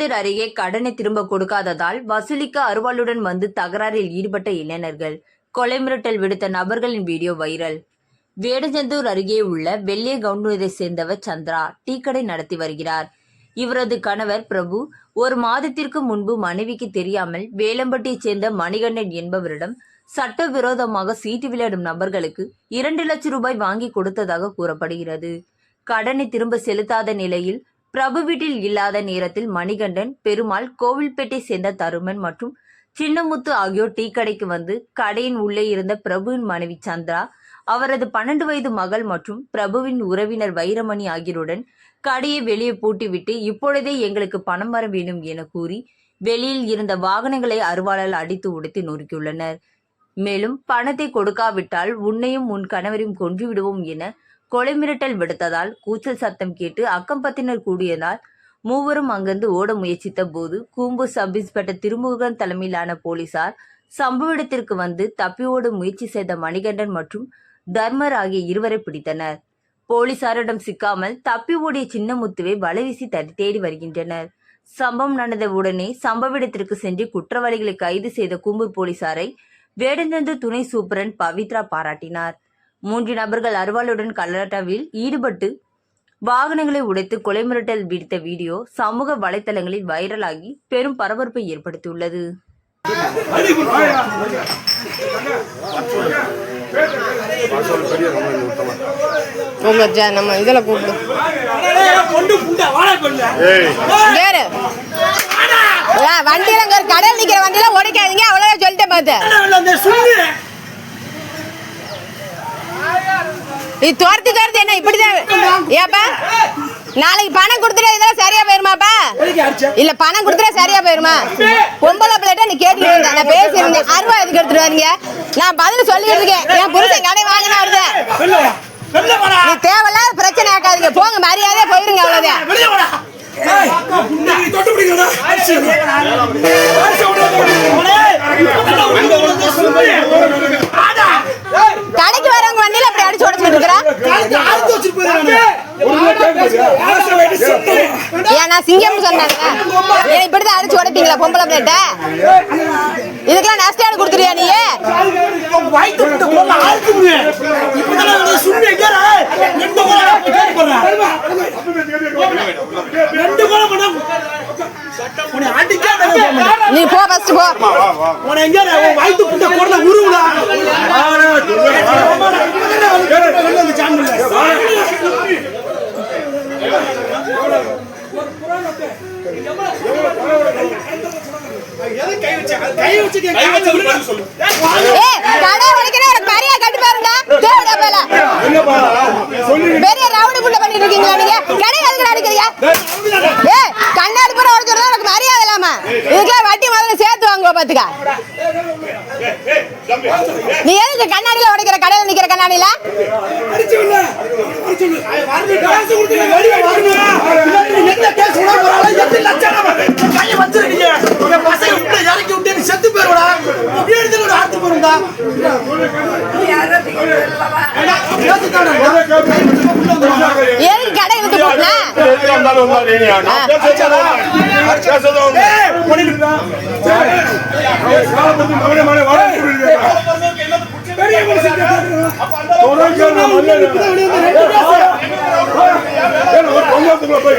அருகே கடனை திரும்ப கொடுக்காததால் வசூலிக்க அருவாளுடன் வந்து தகராறில் ஈடுபட்ட இளைஞர்கள். கொலை மிரட்டல் விடுத்த நபர்களின் வீடியோ வைரல். வேடச்சந்தூர் அருகே உள்ள வெள்ளிய கவுண்டூரை சேர்ந்தவர் சந்திரா டீக்கடை நடத்தி வருகிறார். இவரது கணவர் பிரபு ஒரு மாதத்திற்கு முன்பு மனைவிக்கு தெரியாமல் வேலம்பட்டியைச் சேர்ந்த மணிகண்டன் என்பவரிடம் சட்டவிரோதமாக சீட்டு விளையாடும் நபர்களுக்கு இரண்டு லட்சம் ரூபாய் வாங்கி கொடுத்ததாக கூறப்படுகிறது. கடனை திரும்ப செலுத்தாத நிலையில் பிரபு வீட்டில் இல்லாத நேரத்தில் மணிகண்டன் பெருமாள் கோவில்பேட்டை சேர்ந்த தருமன் மற்றும் சின்னமுத்து ஆகியோர் டீ கடைக்கு வந்து கடையின் உள்ளே இருந்த பிரபுவின் மனைவி சந்திரா அவரது பன்னெண்டு வயது மகள் மற்றும் பிரபுவின் உறவினர் வைரமணி ஆகியோருடன் கடையை வெளியே பூட்டிவிட்டு இப்பொழுதே எங்களுக்கு பணம் வர வேண்டும் என கூறி வெளியில் இருந்த வாகனங்களை அருவாளால் அடித்து உடைத்து நொறுக்கியுள்ளனர். மேலும் பணத்தை கொடுக்காவிட்டால் உன்னையும் உன் கணவரையும் கொன்று விடுவோம் என கொலை மிரட்டல் விடுத்ததால் கூச்சல் சத்தம் கேட்டு அக்கம்பத்தினர் கூடியதால் மூவரும் அங்கிருந்து ஓட முயற்சித்த போது கூம்பு சப் இன்ஸ்பெக்டர் திருமுருகன் தலைமையிலான போலீசார் சம்பவ இடத்திற்கு வந்து தப்பி ஓட முயற்சி செய்த மணிகண்டன் மற்றும் தர்மர் ஆகிய இருவரை பிடித்தனர். போலீசாரிடம் சிக்காமல் தப்பி ஓடிய சின்னமுத்துவை வலைவீசி தடி தேடி வருகின்றனர். சம்பவம் நடந்த உடனே சம்பவ இடத்திற்கு சென்று குற்றவாளிகளை கைது செய்த கூம்பூர் போலீசாரை வேடந்தந்து துணை சூப்பரன் பவித்ரா பாராட்டினார். மூன்று நபர்கள் அருவாளுடன் கல்லாட்டாவில் ஈடுபட்டு வாகனங்களை உடைத்து கொலை மிரட்டல் விடுத்த வீடியோ சமூக வலைத்தளங்களில் வைரலாகி பெரும் பரபரப்பை ஏற்படுத்தியுள்ளது. உங்க ஜ- நம்ம இதில் கூப்பிடு. கேரு வண்டியில கடல் நிக்கிற வண்டியில உடைக்காதீங்க அவ்வளவுதான் சொல்லிட்டேன் பார்த்து. நீ துரத்தி துரத்தி என்ன இப்படிதான் ஏப்பா நாளைக்கு பணம் கொடுத்துட்டு இதெல்லாம் சரியா போயிருமாப்பா இல்ல பணம் கொடுத்துட்டா சரியா போயிருமா பொம்பளை பிள்ளைட்ட நீ கேட்டுட்டு இருந்த நான் பேசியிருந்தேன் அருவா எதுக்கு எடுத்துட்டு வரீங்க நான் பதில் சொல்லிட்டு இருக்கேன் என் புருஷன் கடை வாங்கினா வருது நீ தேவையில்லாத பிரச்சனை ஆக்காதீங்க போங்க மரியாதையா போயிருங்க அவ்வளவுதான் கடைக்கு வரவங்க வண்டியில அப்படி அடிச்சு உடச்சிட்டு இருக்கிறா ஏன் நான் சிங்கம் சொன்னாங்க. ஏன் இப்படிதான் அடிச்சு உடைப்பீங்களா பொம்பளை பிளேட்ட இதுக்கெல்லாம் நஷ்டம் கொடுத்துருவியா நீ? நீ போ ஃபர்ஸ்ட் போ. ஏய் கடை உடைக்கிற எனக்கு மரியாதை கட்டி பாருங்க. தேவடா போல பெரிய ரவுடி புள்ள பண்ணிட்டு இருக்கீங்களா நீங்க? கடை எதுக்கு அடிக்கிறீங்க? ஏய் கண்ணாடி பூரா உடைச்சிருந்தா எனக்கு மரியாதை இல்லாம? இதுக்கெல்லாம் வட்டி முதல்ல சேர்த்து வாங்குவ பாத்துக்க. நீ எதுக்கு கண்ணாடியில உடைக்கிற கடையில நிக்கிற கண்ணாடியில? இருந்தா ஏறி கடை விட்டு போய்